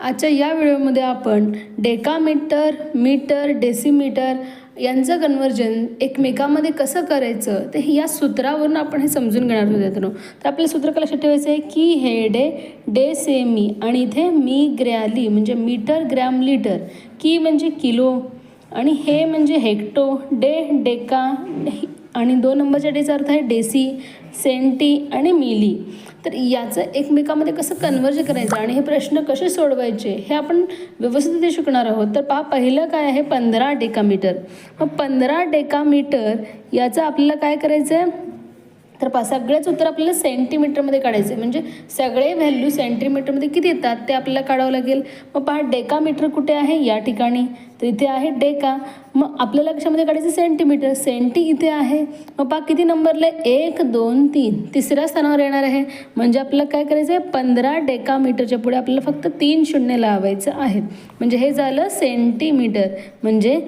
आजच्या या व्हिडिओमध्ये आपण डेकामीटर मीटर डेसिमीटर यांचं कन्वर्जन एकमेकामध्ये कसं करायचं ते या सूत्रावरून आपण हे समजून घेणार आहोत मित्रांनो. तर आपल्या सूत्र काय लक्षात ठेवायचं आहे? की हे डे डे सेमी आणि इथे मी ग्रॅली म्हणजे मीटर ग्रॅम लिटर की म्हणजे किलो आणि हे म्हणजे हेक्टो डे डेका आणि दोन नंबरच्या डेचा अर्थ आहे डेसी सेंटी आणि मिली. तर याचं एकमेकामध्ये कसं कन्वर्ज करायचं आणि हे प्रश्न कसे सोडवायचे हे आपण व्यवस्थित ते शिकणार आहोत. तर पहा पहिलं काय आहे? पंधरा डेकामीटर. मग पंधरा डेकामीटर याचं आपल्याला काय करायचं आहे तर पहा सगळेच उत्तर आपल्याला सेंटीमीटरमध्ये काढायचे. म्हणजे सगळे व्हॅल्यू सेंटीमीटरमध्ये किती येतात ते आपल्याला काढावं लागेल. मग पहा डेकामीटर कुठे आहे? या ठिकाणी. तर इथे आहे डेका मग आपल्याला कशामध्ये काढायचं सेंटीमीटर सेंटी इथे आहे. मग पहा किती नंबरला आहे? एक दोन तीन. तिसऱ्या स्थानावर येणार आहे. म्हणजे आपल्याला काय करायचं आहे? पंधरा डेकामीटरच्या पुढे आपल्याला फक्त तीन शून्य लावायचं आहे. म्हणजे हे झालं सेंटीमीटर म्हणजे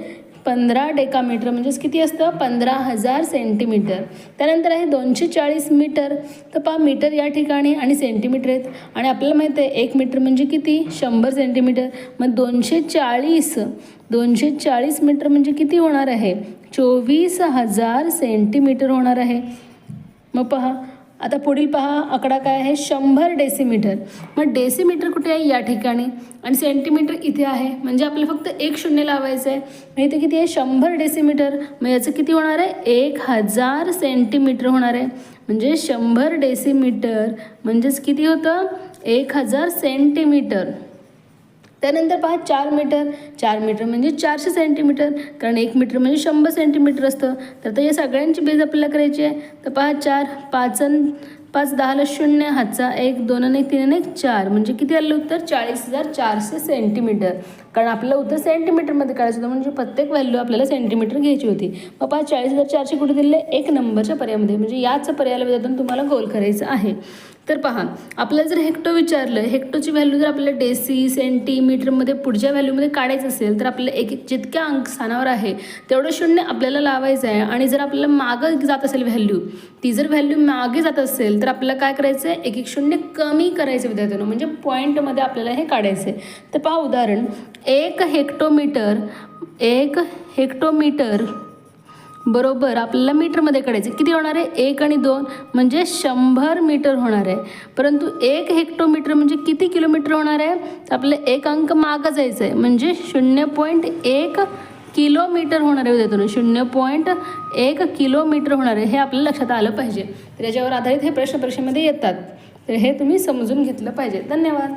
पंधरा डेकामीटर म्हणजेच किती असतं? पंधरा हजार सेंटीमीटर. त्यानंतर आहे दोनशे चाळीस मीटर. तर पहा मीटर या ठिकाणी आणि सेंटीमीटर आहेत. आणि आपल्याला माहीत आहे एक मीटर म्हणजे किती? शंभर सेंटीमीटर. मग दोनशे चाळीस दोनशे चाळीस मीटर म्हणजे किती होणार आहे? चोवीस हजार सेंटीमीटर होणार आहे. मग पहा आता पुढील पहा आकडा काय आहे? शंभर डेसिमीटर मग डेसिमीटर कुठे आहे? या ठिकाणी. आणि सेंटीमीटर इथे आहे. म्हणजे आपल्याला फक्त एक शून्य लावायचं आहे मग इथे किती आहे? शंभर डेसिमीटर मग याचं किती होणार आहे? एक हजार सेंटीमीटर होणार आहे. म्हणजे शंभर डेसिमीटर म्हणजेच किती होतं? एक हजार सेंटीमीटर त्यानंतर पहा चार मीटर. चार मीटर म्हणजे चारशे सेंटीमीटर कारण एक मीटर म्हणजे शंभर सेंटीमीटर असतं. तर तर या सगळ्यांची बेज आपल्याला करायची आहे. तर पहा चार पाच अन पाच दहाला शून्य हातचा एक दोन आणि एक तीन आणि एक चार. म्हणजे किती आलं उत्तर? चाळीस हजार चारशे सेंटीमीटर कारण आपलं उत्तर सेंटीमीटरमध्ये काढायचं होतं. म्हणजे प्रत्येक व्हॅल्यू आपल्याला सेंटीमीटर घ्यायची होती. मग पाच चाळीस हजार चारशे कुठे दिले? एक नंबरच्या पर्यायामध्ये. म्हणजे याच पर्यायाला विचारून तुम्हाला गोल करायचं आहे. तर पहा आपल्याला जर हेक्टो विचारलं हेक्टोची व्हॅल्यू जर आपल्याला डेसी सेंटीमीटरमध्ये पुढच्या व्हॅल्यूमध्ये काढायचं असेल तर आपल्याला एक एक जितक्या अंक स्थानावर आहे तेवढं शून्य आपल्याला लावायचं आहे. आणि जर आपल्याला मागं जात असेल व्हॅल्यू ती जर व्हॅल्यू मागे जात असेल तर आपल्याला काय करायचं आहे? एक एक शून्य कमी करायचं विद्यार्थ्यांना. म्हणजे पॉईंटमध्ये आपल्याला हे काढायचं आहे. तर पहा उदाहरण एक हेक्टोमीटर एक हेक्टोमीटर बरोबर आपल्याला मीटरमध्ये काढायचं. किती होणार आहे? एक आणि दोन. म्हणजे शंभर मीटर होणार आहे. परंतु एक हेक्टोमीटर म्हणजे किती किलोमीटर होणार आहे? तर आपल्याला एक अंक मागं जायचं आहे. म्हणजे शून्य पॉईंट एक किलोमीटर होणार आहे विद्यार्थ्यांनो शून्य पॉईंट एक किलोमीटर होणार आहे. हे आपल्याला लक्षात आलं पाहिजे. तर याच्यावर आधारित हे प्रश्न परीक्षेमध्ये येतात. तर हे तुम्ही समजून घेतलं पाहिजे. धन्यवाद.